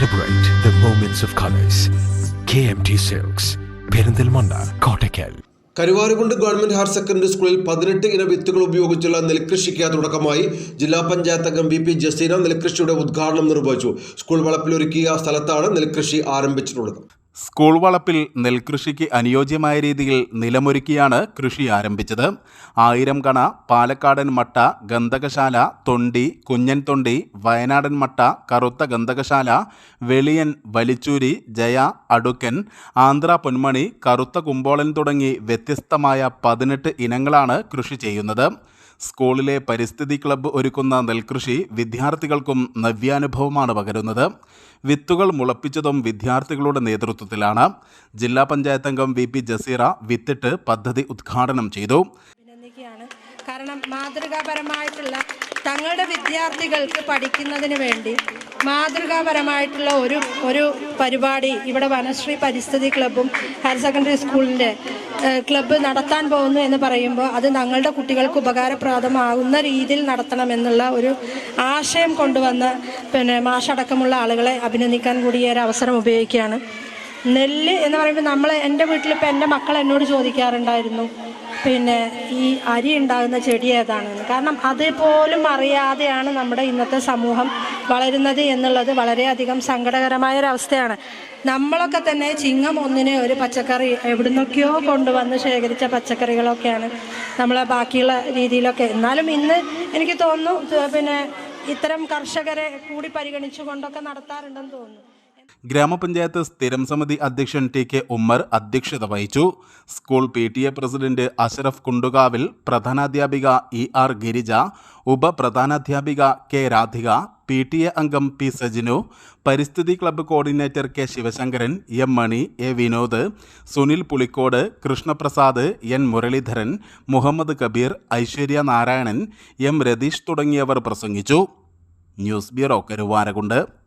Celebrate the moments of colors. KMT silks Perinthalmanna Kottakkal Karuvarakundu government higher secondary സ്കൂളിൽ പതിനെട്ട് ഇന വിത്തുകൾ ഉപയോഗിച്ചുള്ള നെൽകൃഷിക്ക് തുടക്കമായി ജില്ലാ പഞ്ചായത്ത് അംഗം വി പി ജസീന നെൽകൃഷിയുടെ ഉദ്ഘാടനം നിർവഹിച്ചു. സ്കൂൾ വളപ്പിലൊരുക്കിയ സ്ഥലത്താണ് നെൽകൃഷി ആരംഭിച്ചിട്ടുള്ളത്. സ്കൂൾ വളപ്പിൽ നെൽകൃഷിക്ക് അനുയോജ്യമായ രീതിയിൽ നിലമൊരുക്കിയാണ് കൃഷി ആരംഭിച്ചത്. ആയിരം കണ പാലക്കാടൻ മട്ട ഗന്ധകശാല തൊണ്ടി കുഞ്ഞൻ തൊണ്ടി വയനാടൻ മട്ട കറുത്ത ഗന്ധകശാല വെളിയൻ വലിച്ചൂരി ജയ അടുക്കൻ ആന്ധ്ര പൊന്മണി കറുത്ത കുമ്പോളൻ തുടങ്ങി വ്യത്യസ്തമായ പതിനെട്ട് ഇനങ്ങളാണ് കൃഷി ചെയ്യുന്നത്. സ്കൂളിലെ പരിസ്ഥിതി ക്ലബ്ബ് ഒരുക്കുന്ന നെൽകൃഷി വിദ്യാർത്ഥികൾക്കും നവ്യാനുഭവമാണ് പകരുന്നത്. വിത്തുകൾ മുളപ്പിച്ചതും വിദ്യാർത്ഥികളുടെ നേതൃത്വത്തിലാണ്. ജില്ലാ പഞ്ചായത്ത് അംഗം വി പി ജസീറ വിത്തിട്ട് പദ്ധതി ഉദ്ഘാടനം ചെയ്തു. കാരണം മാതൃകാപരമായിട്ടുള്ള തങ്ങളുടെ വിദ്യാർത്ഥികൾക്ക് പഠിക്കുന്നതിന് വേണ്ടി മാതൃകാപരമായിട്ടുള്ള ഒരു ഒരു പരിപാടി ഇവിടെ വനശ്രീ പരിസ്ഥിതി ക്ലബ്ബും ഹയർ സെക്കൻഡറി സ്കൂളിന്റെ ക്ലബ്ബ് നടത്താൻ പോകുന്നു എന്ന് പറയുമ്പോൾ അത് ഞങ്ങളുടെ കുട്ടികൾക്ക് ഉപകാരപ്രദമാകുന്ന രീതിയിൽ നടത്തണമെന്നുള്ള ഒരു ആശയം കൊണ്ടുവന്ന പിന്നെ മാഷടക്കമുള്ള ആളുകളെ അഭിനന്ദിക്കാൻ കൂടി ഒരു അവസരം ഉപയോഗിക്കുകയാണ്. നെല്ല് എന്ന് പറയുമ്പോൾ നമ്മൾ എന്റെ വീട്ടിൽ ഇപ്പം എന്റെ മക്കൾ എന്നോട് ചോദിക്കാറുണ്ടായിരുന്നു പിന്നെ ഈ അരി ഉണ്ടാകുന്ന ചെടി ഏതാണെന്ന് കാരണം അതുപോലും അറിയാതെയാണ് നമ്മുടെ ഇന്നത്തെ സമൂഹം വളരുന്നത് എന്നുള്ളത് വളരെയധികം സങ്കടകരമായ ഒരവസ്ഥയാണ് നമ്മളൊക്കെ തന്നെ ചിങ്ങം ഒന്നിന് ഒരു പച്ചക്കറി എവിടുന്നൊക്കെയോ കൊണ്ടുവന്ന് ശേഖരിച്ച പച്ചക്കറികളൊക്കെയാണ് നമ്മളെ ബാക്കിയുള്ള രീതിയിലൊക്കെ. എന്നാലും ഇന്ന് എനിക്ക് തോന്നുന്നു പിന്നെ ഇത്തരം കർഷകരെ കൂടി പരിഗണിച്ചുകൊണ്ടൊക്കെ നടത്താറുണ്ടെന്ന് തോന്നുന്നു. ഗ്രാമപഞ്ചായത്ത് സ്ഥിരം സമിതി അധ്യക്ഷൻ ടി കെ ഉമ്മർ അധ്യക്ഷത വഹിച്ചു. School P T A president Ashraf Kundukavil പ്രധാനാധ്യാപിക E R Girija ഉപപ്രധാനാധ്യാപിക K Radhika P T A അംഗം പി സജിനു പരിസ്ഥിതി club coordinator K Sivasankaran M Mani A Vinod Sunil Pulikkode Krishnaprasad N Muraleedharan Muhammad Kabeer Aishwarya Narayanan M Ratheesh തുടങ്ങിയവർ പ്രസംഗിച്ചു. News bureau Karuvarakundu.